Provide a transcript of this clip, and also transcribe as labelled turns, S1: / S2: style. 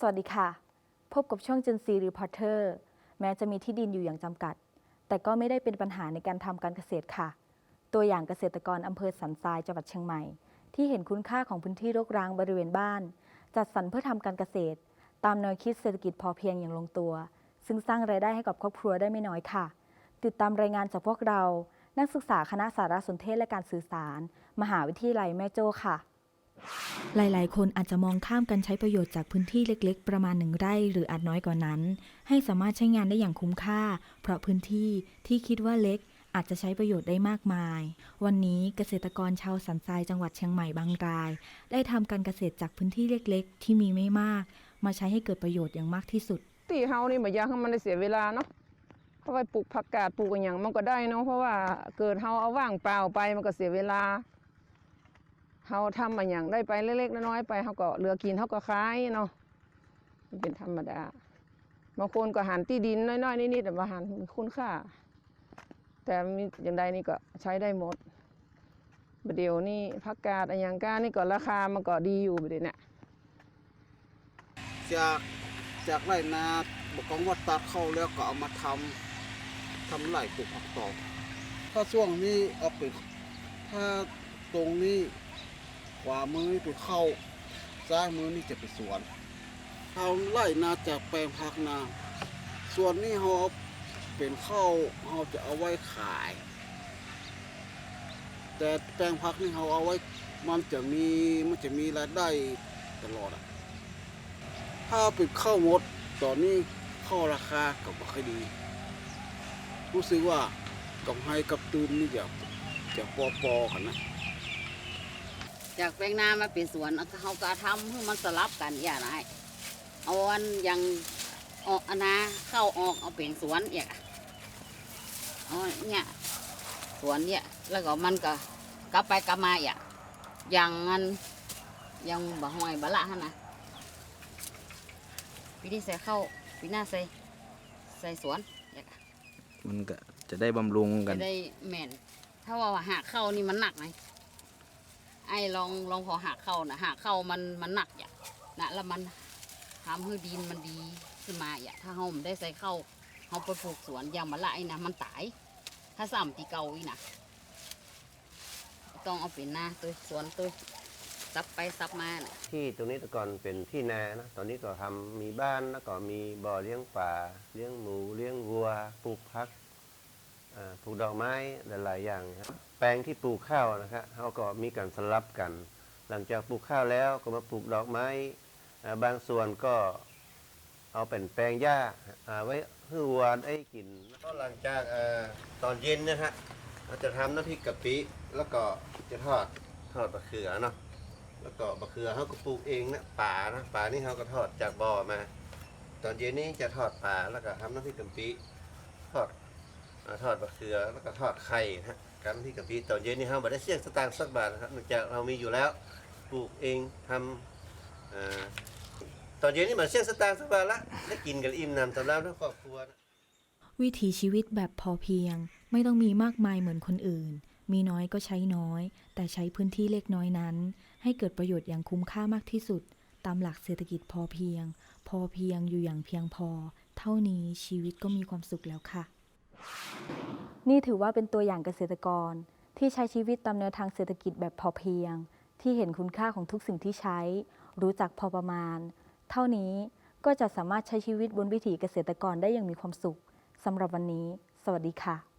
S1: สวัสดีค่ะ พบกับช่อง Gen Z Reporter แม้จะมีที่ดินอยู่อย่างจำกัด แต่ก็ไม่ได้เป็นปัญหาในการทำการเกษตรค่ะ ตัวอย่างเกษตรกรอำเภอสันทรายจังหวัดเชียงใหม่ ที่เห็นคุณค่าของพื้นที่รกร้างบริเวณบ้าน จัดสรรเพื่อทำการเกษตร ตามแนวคิดเศรษฐกิจพอเพียงอย่างลงตัว ซึ่งสร้างรายได้ให้กับครอบครัวได้ไม่น้อยค่ะ ติดตามรายงานจากพวกเรา นักศึกษาคณะสารสนเทศและการสื่อสาร มหาวิทยาลัยแม่โจ้ค่ะ หลาย ๆ คนอาจจะมองข้ามการใช้ประโยชน์จากพื้นที่เล็ก ๆ ประมาณหนึ่งไร่หรืออาจน้อยกว่านั้น ให้สามารถใช้งานได้อย่างคุ้มค่า เพราะพื้นที่ที่คิดว่าเล็กอาจจะใช้ประโยชน์ได้มากมาย วันนี้เกษตรกรชาวสันทรายจังหวัดเชียงใหม่บางราย ได้ทำการเกษตรจากพื้นที่เล็ก ๆ ที่มีไม่มาก มาใช้ให้เกิดประโยชน์อย่างมากที่สุด
S2: ตีเฮานี่บ่อยากให้มันได้เสียเวลาเนาะเพราะว่าปลูกผักกาดปลูกอย่างมันก็ได้เนาะเพราะว่าเกิดเฮาเอาว่างเปล่าไปมันก็เสียเวลาเฮาทำอย่างได้ไปเล็กๆน้อยๆไปเฮาก็เหลือกินเฮาก็ขายเนาะมันเป็นธรรมดาบางคนก็หันที่ดินน้อยๆนิดๆแต่ว่าหันมีคุณค่า แต่มีอย่างใดนี่ก็ใช้ได้หมดบัดเดี๋ยวนี่ผักกาดอย่างก้านี่ก็ราคามันก็ดีอยู่บัดเดี๋ยวเนี้
S3: จากจากไร่นาบอกกองว่าตัดเข้าแล้วก็เอามาทำทำไร่ปลูกผักตอบถ้าช่วงนี้เอาไปถ้าตรงนี้ขวามือนี่ไปเข้าซ้ายมือนี่จะไปสวนเอาไร่นาจากแปลงผักนา ส่วนนี้เราเอาเป็นข้าวเราจะเอาไว้ขาย แต่แปลงผักนี่เราเอาไว้มันจะมีมันจะมีรายได้ตลอดอะ ถ้าเป็นข้าวหมดตอนนี้ข้าวราคาก็ไม่ค่อยดี รู้สึกว่ากำไรกับตูนนี่จะจะปอปอกันนะ
S4: จากแปลงนามาเป็นสวนเขาก็ทำให้มันสลับกันอย่างไรเอาอันยังออกอนาเข้าออกเอาเป็นสวนอย่างอะเอเนี่ยสวนเนี่ยแล้วก็มันก็กลับไปกลับมาอย่างอย่างนั้นยังบะหอยบะละฮะนะ ปีนี้ใส่เข้าปีหน้าใส่ใส่สวนอย่างอะ
S5: มันก็จะได้บำรุงกั
S4: จะ
S5: น
S4: ได้แม่น ถ้าว่าหากเข้านี่มันหนักไหมไอ้ลองลองพอหากเข้านะหากเข้ามันมันหนักอย่างนะแล้วมันทำให้ดินมันดีขึ้นมาอย่างถ้าเราไม่ได้ใส่เข้าเราไปปลูกสวนยางมะละไอ้นะมันตาย ถ้าซ้ำตีเก่าอีนะต้องเอาเป็นหน้าตัวสวนตัว ซับไปซับมาน่ะ
S6: ที่ตรงนี้แต่ก่อนเป็นที่นานะตอนนี้ก็ทำมีบ้านแล้วก็มีบ่อเลี้ยงปลาเลี้ยงหมูเลี้ยงวัวปลูกพักอ่าปลูกดอกไม้หลายๆอย่างครับแปลงที่ปลูกข้าวนะครับเขาก็มีการสลับกัน หลังจากปลูกข้าวแล้วก็มาปลูกดอกไม้อ่าบางส่วนก็เอาเป็นแปลงหญ้าอ่าไว้ให้วัวได้กินก็หลังจากอ่าตอนเย็นนะฮะ เราจะทำน้ำพริกกะปิแล้วก็จะทอดทอดมะเขือเนาะ แล้วก็มะเขือเขาก็ปลูกเองนะป่านะป่านี่เขาก็ทอดจากบ่อมา ตอนเย็นนี้จะทอดป่าแล้วก็ทำน้ำพริกกะปิทอดทอดมะเขือแล้วก็ทอดไข่นะกับน้ำพริกกะปิตอนเย็นนี้เขาไม่ได้เสี่ยงสตางค์สักบาทนะครับเนื่องจากเรามีอยู่แล้วปลูกเองทำอ่าตอนเย็นนี้เหมือนเสี่ยงสตางค์สักบาทละได้กินกันอิ่มหนำสำหรับทั้งครอบครัวนะ
S1: วิถีชีวิตแบบพอเพียงไม่ต้องมีมากมายเหมือนคนอื่น มีน้อยก็ใช้น้อย แต่ใช้พื้นที่เล็กน้อยนั้น ให้เกิดประโยชน์อย่างคุ้มค่ามากที่สุด ตามหลักเศรษฐกิจพอเพียง พอเพียงอยู่อย่างเพียงพอ เท่านี้ชีวิตก็มีความสุขแล้วค่ะ นี่ถือว่าเป็นตัวอย่างเกษตรกร ที่ใช้ชีวิตตามแนวทางเศรษฐกิจแบบพอเพียง ที่เห็นคุณค่าของทุกสิ่งที่ใช้ รู้จักพอประมาณ เท่านี้ก็จะสามารถใช้ชีวิตบนวิถีเกษตรกรได้อย่างมีความสุขสำหรับวันนี้ สวัสดีค่ะ